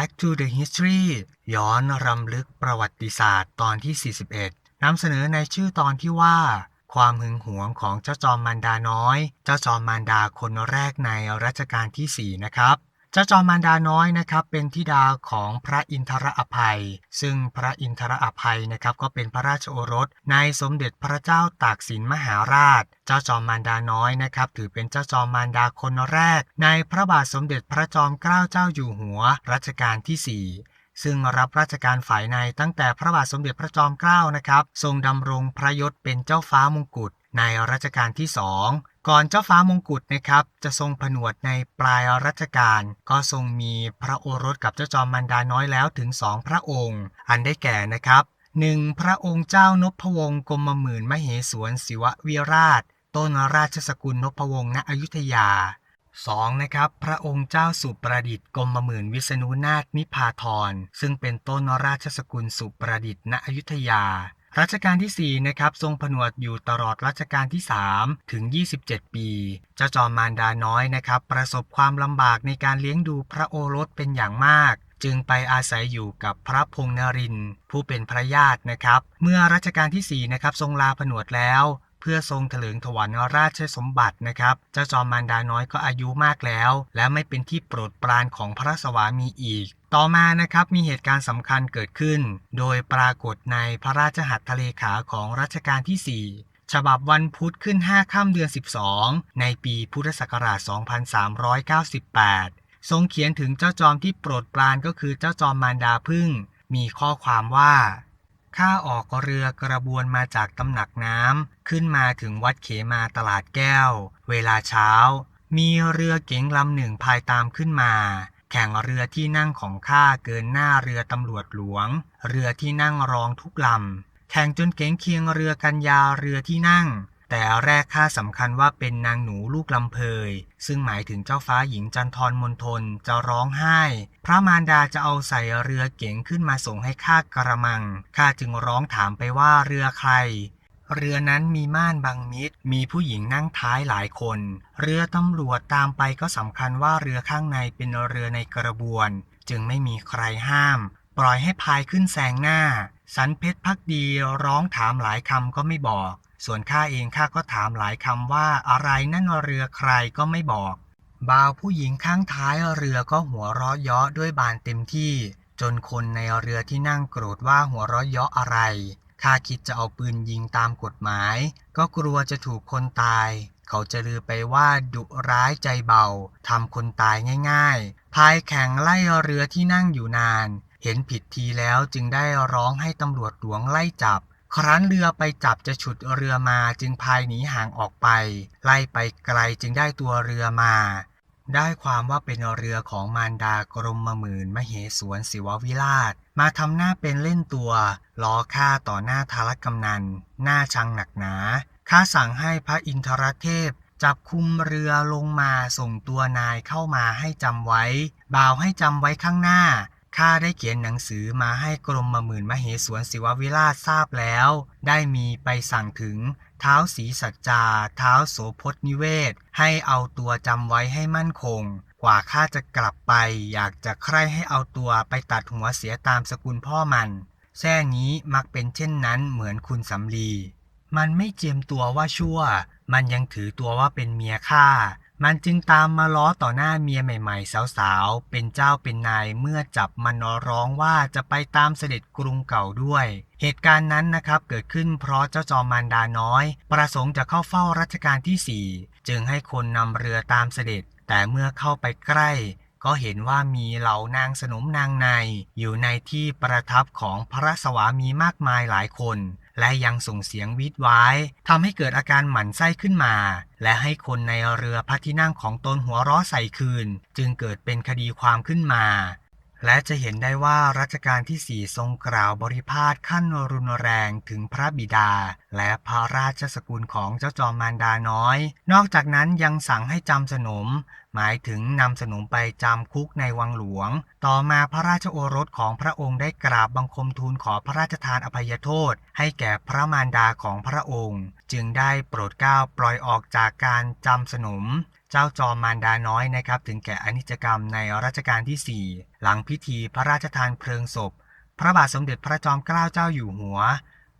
Back to the History ย้อนรำลึกประวัติศาสตร์ตอนที่ 41 นำเสนอในชื่อตอนที่ว่า ความหึงหวงของเจ้าจอมมานดาน้อย เจ้าจอมมานดาคนแรกในรัชกาลที่ 4 นะครับ เจ้าจอมมารดาน้อยนะครับเป็นธิดาของพระอินทรอภัย ซึ่งพระอินทรอภัยนะครับก็เป็นพระราชโอรสในสมเด็จพระเจ้าตากสินมหาราช เจ้าจอมมารดาน้อยนะครับถือเป็นเจ้าจอมมารดาคนแรก ในพระบาทสมเด็จพระจอมเกล้าเจ้าอยู่หัวรัชกาลที่ 4ซึ่งรับราชการฝ่ายในตั้งแต่พระบาทสมเด็จพระจอมเกล้านะครับ ทรงดำรงพระยศเป็นเจ้าฟ้ามงกุฎในรัชกาลที่สอง ก่อนเจ้าฟ้ามงกุฎนะครับ จะทรงผนวดในปลายรัชกาลก็ทรงมีพระโอรสกับเจ้าจอมมารดาน้อยแล้วถึงสองพระองค์ อันได้แก่นะครับหนึ่งพระองค์เจ้านพวงศ์กรมหมื่นมเหสวนศิววิราช ต้นราชสกุลนพวงศ์ณอยุธยา 2. นะครับพระองค์เจ้าสุประดิษฐ์กรมหมื่นวิษณุนาถนิพาธรซึ่งเป็นต้นราชสกุลสุประดิษฐ์ณอยุธยา รัชกาลที่ 4 นะครับ ทรงผนวดอยู่ตลอดรัชกาลที่ 3 ถึง 27 ปี เจ้าจอมมารดาน้อยนะครับ ประสบความลำบากในการเลี้ยงดูพระโอรสเป็นอย่างมาก จึงไปอาศัยอยู่กับพระพงษ์นริน ผู้เป็นพระญาตินะครับ เมื่อรัชกาลที่ 4 นะครับ ทรงลาผนวดแล้ว เพื่อทรงเถลิงถวัลราชสมบัตินะครับ เจ้าจอมมารดาน้อยก็อายุมากแล้ว และไม่เป็นที่โปรดปรานของพระสวามีอีก ต่อมานะครับมีเหตุการณ์สำคัญเกิดขึ้น โดยปรากฏในพระราชหัตถเลขาของรัชกาลที่ 4ฉบับวันพุธขึ้น 5 ค่ำเดือน 12 ในปีพุทธศักราช 2398 ทรงเขียนถึงเจ้าจอมที่โปรดปรานก็คือเจ้าจอมมารดาพึ่ง มีข้อความว่า ข้าออกเรือกระบวนมาจากตำหนักน้ำขึ้นมาถึงวัดเขมาตลาดแก้ว เวลาเช้า มีเรือเก๋งลำหนึ่งพายตามขึ้นมา แข่งเรือที่นั่งของข้าเกินหน้าเรือตำรวจหลวง เรือที่นั่งรองทุกลำแข่งจนเก๋งเคียงเรือกันยาวเรือที่นั่ง แต่แรกข้าสำคัญว่าเป็นนางหนูลูกลำเพย ซึ่งหมายถึงเจ้าฟ้าหญิงจันทรมนทนจะร้องไห้ พระมารดาจะเอาใส่เรือเก๋งขึ้นมาส่งให้ข้ากระมัง ข้าจึงร้องถามไปว่าเรือใคร เรือนั้นมีม่านบังมิด มีผู้หญิงนั่งท้ายหลายคน เรือตำรวจตามไปก็สำคัญว่าเรือข้างในเป็นเรือในกระบวน จึงไม่มีใครห้าม ปล่อยให้พายขึ้นแซงหน้า สันเพชรพักดีร้องถามหลายคำก็ไม่บอก ส่วนข้าเองข้าก็ถามหลายคำว่าอะไรนั่นเรือใครก็ไม่บอก บ่าวผู้หญิงข้างท้ายเรือก็หัวเราะเยาะด้วยบานเต็มที่ จนคนในเรือที่นั่งโกรธว่าหัวเราะเยาะอะไรข้าคิดจะเอาปืนยิงตามกฎหมาย ก็กลัวจะถูกคนตาย เขาจะลือไปว่าดุร้ายใจเบาทำคนตายง่ายๆพายแข่งไล่เรือที่นั่งอยู่นาน เห็นผิดทีแล้วจึงได้ร้องให้ตำรวจหลวงไล่จับ ครั้นเรือไปจับจะฉุดเรือมาจึงพายหนีห่างออกไป ไล่ไปไกลจึงได้ตัวเรือมา ได้ความว่าเป็นเรือของมารดากรมหมื่นมเหสวนศิววิราช มาทำหน้าเป็นเล่นตัวล้อข้าต่อหน้าทารกำนัน หน้าชังหนักหนาข้าสั่งให้พระอินทรเทพจับคุมเรือลงมาส่งตัวนายเข้ามาให้จำไว้ บ่าวให้จำไว้ข้างหน้า ข้าได้เขียนหนังสือมาให้กรมหมื่นมเหสวนศิววิราชทราบแล้ว ได้มีไปสั่งถึงเท้าสีสัจจา เท้าโสพจนิเวศ ให้เอาตัวจำไว้ให้มั่นคง กว่าข้าจะกลับไป อยากจะใคร่ให้เอาตัวไปตัดหัวเสียตามสกุลพ่อมันแท่นี้มักเป็นเช่นนั้นเหมือนคุณสำลี มันไม่เจียมตัวว่าชั่ว มันยังถือตัวว่าเป็นเมียข้า มันจึงตามมาล้อต่อหน้าเมียใหม่ๆ สาวๆ เป็นเจ้าเป็นนายเมื่อจับมันร้องว่าจะไปตามเสด็จกรุงเก่าด้วย เหตุการณ์นั้นนะครับเกิดขึ้นเพราะเจ้าจอมมารดาน้อย ประสงค์จะเข้าเฝ้ารัชกาลที่ 4 จึงให้คนนำเรือตามเสด็จ แต่เมื่อเข้าไปใกล้ ก็เห็นว่ามีเหล่านางสนมนางใน อยู่ในที่ประทับของพระสวามีมากมายหลายคน และยังส่งเสียงวิดวายทำให้เกิดอาการหมั่นไส้ขึ้นมา และให้คนในเรือพระที่นั่งของตนหัวเราะใส่คืน จึงเกิดเป็นคดีความขึ้นมา และจะเห็นได้ว่ารัชกาลที่4ทรงกล่าวบริพาทขั้นรุนแรงถึงพระบิดา และพระราชสกุลของเจ้าจอมมารดาน้อย นอกจากนั้นยังสั่งให้จำสนม หมายถึงนำสนมไปจำคุกในวังหลวง ต่อมาพระราชโอรสของพระองค์ได้กราบบังคมทูลขอพระราชทานอภัยโทษ ให้แก่พระมารดาของพระองค์ จึงได้โปรดเกล้าปล่อยออกจากการจำสนม จ้าจอมมารดาน้อยนะครับ ถึงแก่อนิจกรรมในรัชกาลที่ 4 หลังพิธีพระราชทานเพลิงศพ พระบาทสมเด็จพระจอมเกล้าเจ้าอยู่หัว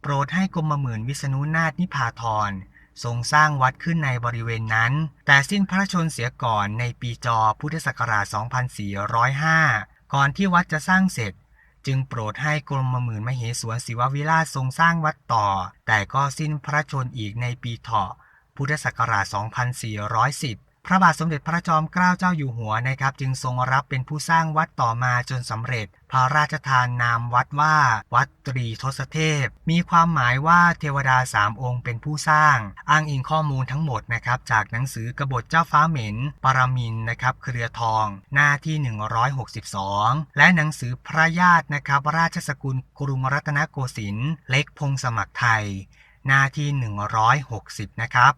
โปรดให้กรมหมื่นวิษณุนาถนิพาธรทรงสร้างวัดขึ้นในบริเวณนั้น แต่สิ้นพระชนเสียก่อนในปีจอพุทธศักราช 2405 ก่อนที่วัดจะสร้างเสร็จ จึงโปรดให้กรมหมื่นมเหสวนศิววิราชทรงสร้างวัดต่อ แต่ก็สิ้นพระชนอีกในปีเถาะพุทธศักราช 2410 พระบาทสมเด็จพระจอมเกล้าเจ้าอยู่หัวนะครับ จึงทรงรับเป็นผู้สร้างวัดต่อมาจนสำเร็จ พระราชทานนามวัดว่า วัดตรีทศเทพ มีความหมายว่าเทวดาสามองค์เป็นผู้สร้าง อ้างอิงข้อมูลทั้งหมดนะครับจากหนังสือกบฏเจ้าฟ้าเหม็น ปรมินนะครับเครือทอง หน้าที่ 162 และหนังสือพระญาตินะครับราชสกุลกรุงรัตนโกสินทร์เล็กพงสมัครไทย หน้าที่ 160 นะครับ